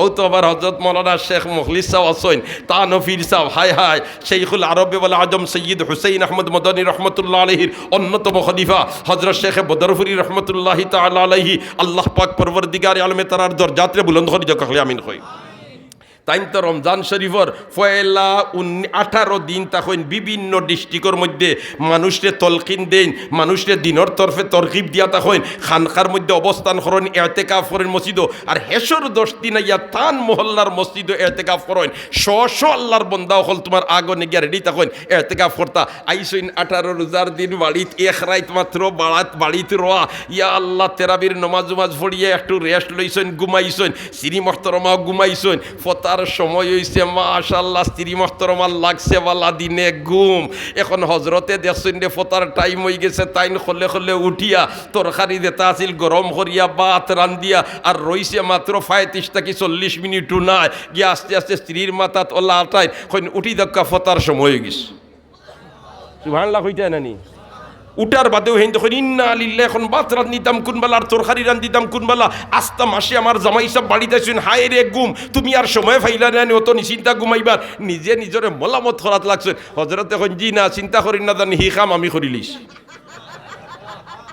ও তো আবার হজরত মৌলানা শেখ মুখলিস সাহ আসইন তা নফির সাহ হায় হায় শেখুল আরবে বলে আজম সৈয়দ হুসেইন আহমদ মদনী রহমতুল্লাহ আলহির অন্যতম খলিফা। হজরত শেখ বদরফুরি রহমতুল্লাহি তাল আলহি আল্লাহ পাক পরবর্দিগার আলমে তার দর যাত্রে বুলন্দ হরি যখন আমিন হই। তাইন তো রমজান শরীফর ফয়লা আঠারো দিন তখন বিভিন্ন ডিস্ট্রিক্টর মধ্যে মানুষরে তলকিন দেন, মানুষরে দিনর তরফে তরকিব দিয়া তখন খানকার মধ্যে অবস্থান করেন, এতেকাফ করেন মসজিদ আর হেসর দশ দিন ইয়া তান মহল্লার মসজিদ এতেকাফ করেন। শ শ আল্লাহর বন্দা হল তোমার আগনে গিয়া রেডি তখন এতেকাফ করতা। আইসইন আঠারো রোজার দিন বাড়িত এক রাইত মাত্র বাড়াত বাড়িত রোয়া। ইয়া আল্লাহ, তেরাবির নমাজ উমাজ ফড়িয়ে একটু রেস্ট লইছেন ঘুমাইছেন শ্রী মহতরমা ঘুমাইছেন ফতার সময় হইছে মাশাল্লাহ স্ত্রী মহতরমার লাগছে বালা, দিনে ঘুম। এখন হজরতে দেখছেন রে ফতার টাইম হয়ে গেছে, তাইন খলে খলে উঠিয়া তরকারি দেতা আছিল, গরম করিয়া বাত রান্দিয়া আর রইছে মাত্র পঁয়ত্রিশ থেকে চল্লিশ মিনিটও নাই গিয়ে আস্তে আস্তে স্ত্রীর মাথাত ওলা আটাই উঠি দক্কা ফতার সময় হয়ে গেছে। সুভানলা হইতে নানি উটার বাদেও হেন তখন ইন্না আলিল্লা এখন বাত রান্দিতাম কোনবেলা আর তরকারি রান্দিতাম কোনবেলা আস্তা মাসে আমার জামাই সব বাড়িতে আসুন হায় রে গুম, তুমি আর সময় ফাইলা নেন অত নিচিন্তা ঘুমাইবার। নিজে নিজরে মলামত খরাত লাগছে হজরত এখন জি না, চিন্তা করি না, জানি, হি কাম আমি করিলিস।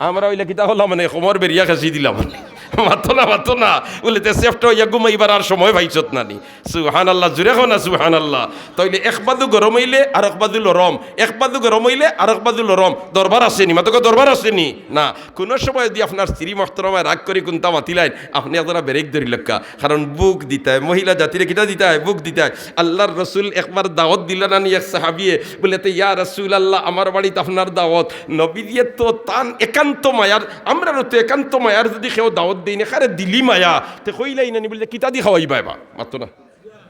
আমরা ওইলে কিতা হলাম মানে সমর বেরিয়া খাসি দিলাম। মানে মাতো না মাতো না। বলে তে সেফটা হইয়া ঘুমাইবার আর সময় পাইছত নানি। সুহান আল্লাহ জুড়ে না সুহান আল্লাহ তাইলে একবাদু গরম হইলে আর একবাদু লরম। একবাদু গরম হইলে আর একবাদু লরম। দরবার আসেনি মাতকে দরবার আসেনি। না, কোনো সময় যদি আপনার স্ত্রী মহতরমায় রাগ করে কোনটা মাতিলাইন আপনি আপনারা বেরেক ধরি লক্কা। কারণ বুক দিতে মহিলা জাতিরে কিটা দিতে হয়, বুক দিতে হয়। আল্লাহর রসুল একবার দাওয়াত দিল না নি এক সাহাবিয়ে। বলে তো ইয়া রসুল আল্লাহ আমার বাড়িতে আপনার দাওয়াত। নবী দিয়ে তো তান একান্ত মায়ার আমরা তো একান্ত মায়ার যদি কেউ দাওয়াত দিই না খারে দিলি মায়া তে কইলাই না নি বলে কিতা দি খাওয়াই বা মাত্র না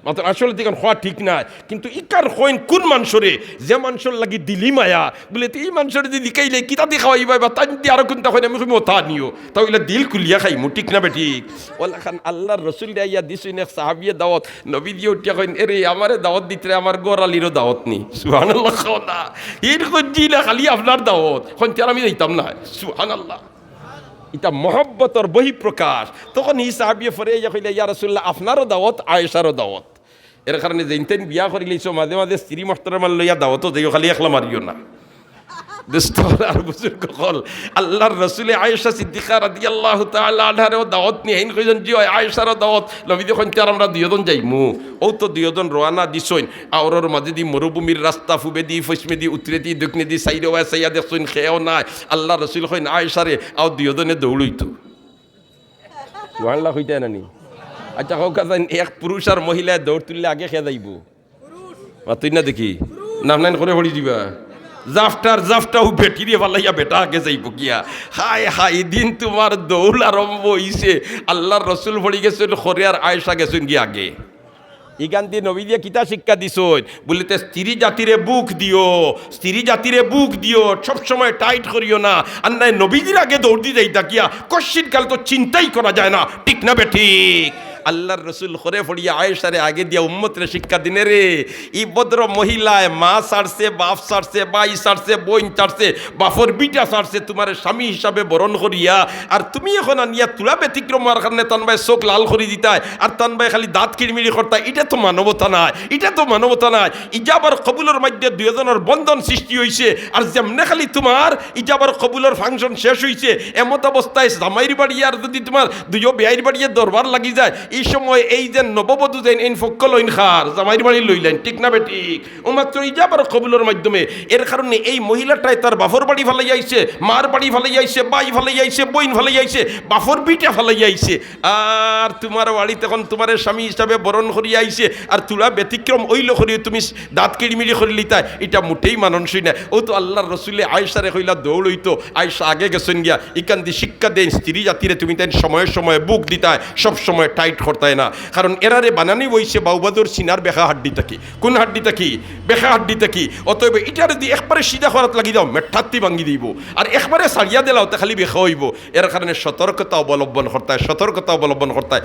মাত্র আসলে দিকে হওয়া ঠিক নাই কিন্তু ইকার হইন কোন মানুষরে যে মানুষের লাগি দিলি মায়া বলে তো এই মানুষের যদি লিখাইলে কিতা দি খাওয়াই বা তাই দিয়ে আরও কোনটা হয় আমি কইম তা নিও তাহলে দিল খুলিয়া খাইমু ঠিক না বেঠিক ওলা খান আল্লাহর রসুল ইয়া দিছুন এক সাহাবিয়ে দাওয়াত নবী দিয়ে উঠিয়া কইন এরে আমারে দাওয়াত দিতে আমার গোরালিরও দাওয়াত নি সুবহানাল্লাহ খাও না এর খুঁজি না খালি আপনার দাওয়াত তার আমি দিতাম না সুবহানাল্লাহ এটা মহব্বতর বহিঃপ্রকাশ। তখন ই সাহাবিয়ে ফরে ইয়া কইলে, ইয়া রাসূলুল্লাহ, আপনারও দাওয়াত, আয়েশারও দাওয়াত। এর কারণে যেইতেন বিয়া করে লইছো মাঝে মাঝে স্ত্রী মাস্টার লইয়া দাওয়াতও যাইও খালি একলা মারিও না। দোস্তর বুজুর্গ হল আল্লাহর রসুলে আয়েশা সিদ্দিকা রাদি আল্লাহ তালারেও দাওয়াত নিয়ে হেন কইজন জি হয় আয়েশারও দাওয়াত। নবী দেখুন তার আমরা দুইজন যাইমু। ও তো দুইজন রোয়ানা দিছইন। আওরর মাঝে দি মরুভূমির রাস্তা ফুবে দি ফসমে দি উতরে দি দক্ষিণে দি সাইডে ওয়া সাইয়া দেখছইন খেয়েও নাই। আল্লাহ রসুল হইন আয়েশারে আও দুইজনে দৌড়ইতো সুবহানাল্লাহ হইতে নানি আচ্ছা হোক এক পুরুষ আর মহিলায় দৌড় তুললে আগে খেয়ে যাইব? তুই না দেখি? নাম নাইন করে হরি দিবা। জাফটার জাফটা জাফটাও বেটিরে ভালাইয়া বেটা আগে যাইব কিয়া হাই হাই দিন তোমার দৌল আরম্ভ হইছে। আল্লাহর রসুল ভরি গেছিল খরে আর আয়সা গেছেন গিয়ে আগে। ইগান দিয়ে নবী দিয়ে কিতা শিক্ষা দিছই বলিতে, স্ত্রী জাতিরে বুক দিও, স্ত্রী জাতিরে বুক দিও সবসময় টাইট করিও না। আর নাই নবীজির আগে দৌড় দিয়ে যাইতা কিয়া কশ্চিন কাল তো চিন্তাই করা যায় না। ঠিক না বেঠিক আল্লাহর রসুল খরে ফড়িয়া আয়েশারে আগে দিয়া উম্মতরে শিক্ষা দিনে রে। ই ভদ্র মহিলায় মা সারছে, বাপ সারছে বাই সারছে বইন সারছে, বাপর বিটা সারছে, তোমার স্বামী হিসাবে বরণ করিয়া, আর তুমি এখন আনিয়া তুলা ব্যতিক্রম হওয়ার কারণে তান ভাই চোখ লাল করে দিতায়, আর তান ভাই খালি দাঁত কিড়মিড়ি করতায়, এটা তো মানবতা নাই, এটা তো মানবতা নাই। ইজাবার কবুলের মধ্যে দুজনের বন্ধন সৃষ্টি হয়েছে আর যেমনে খালি তোমার ইজাবার কবুলের ফাংশন শেষ হয়েছে এমত অবস্থায় জামাইর বাড়ি আর যদি তোমার দুইও বেআইর বাড়িয়ে দরবার লাগি যায় এই সময় এই যে নববধূ যেন এই ফক্ক লইন খার, জামাইর বাড়ি লইলেন, ঠিক না বেঠিক ও মাত্র ইজাবার কবুলের মাধ্যমে। এর কারণে এই মহিলাটাই তার বাফর বাড়ি ফালাই আইছে, মার বাড়ি ফালাই আইছে, বাই ফালাই আইছে বইন ফালাই আইছে বাফর বিটা ফালাই আইছে। আর তোমার বাড়ি তখন তোমার স্বামী হিসাবে বরণ করিয়া আইছে, আর তুলা ব্যতিক্রম ওইল করি তুমি, দাঁত কিড়মিড়ি করে লিতা এটা মুঠেই মাননসই না। ও তো আল্লাহর রসুলে আয়সারে কইলা দৌড়ইতো আয়সা আগে গেছেন গিয়া ইকান দি শিক্ষা দেন, স্ত্রী জাতিরে তুমি তাই সময়ে সময়ে বুক দিতায় সব সময় টাইট করতায় না। কারণ এরারে বানানি বইছে বাউবাদুর সিনার বেখা হাড্ডি থাকি। কোন হাড্ডি থাকি? বেখা হাড্ডি থাকি। অতএব এটারে দি একবারে সিধা খরাত লাগি দাও, মেঠাত্তি ভাঙি দিব। আর একবারে সারিয়া দিলাও তে খালি বেখা হইব। এর কারণে সতর্কতা অবলম্বন করতায় সতর্কতা অবলম্বন করতায়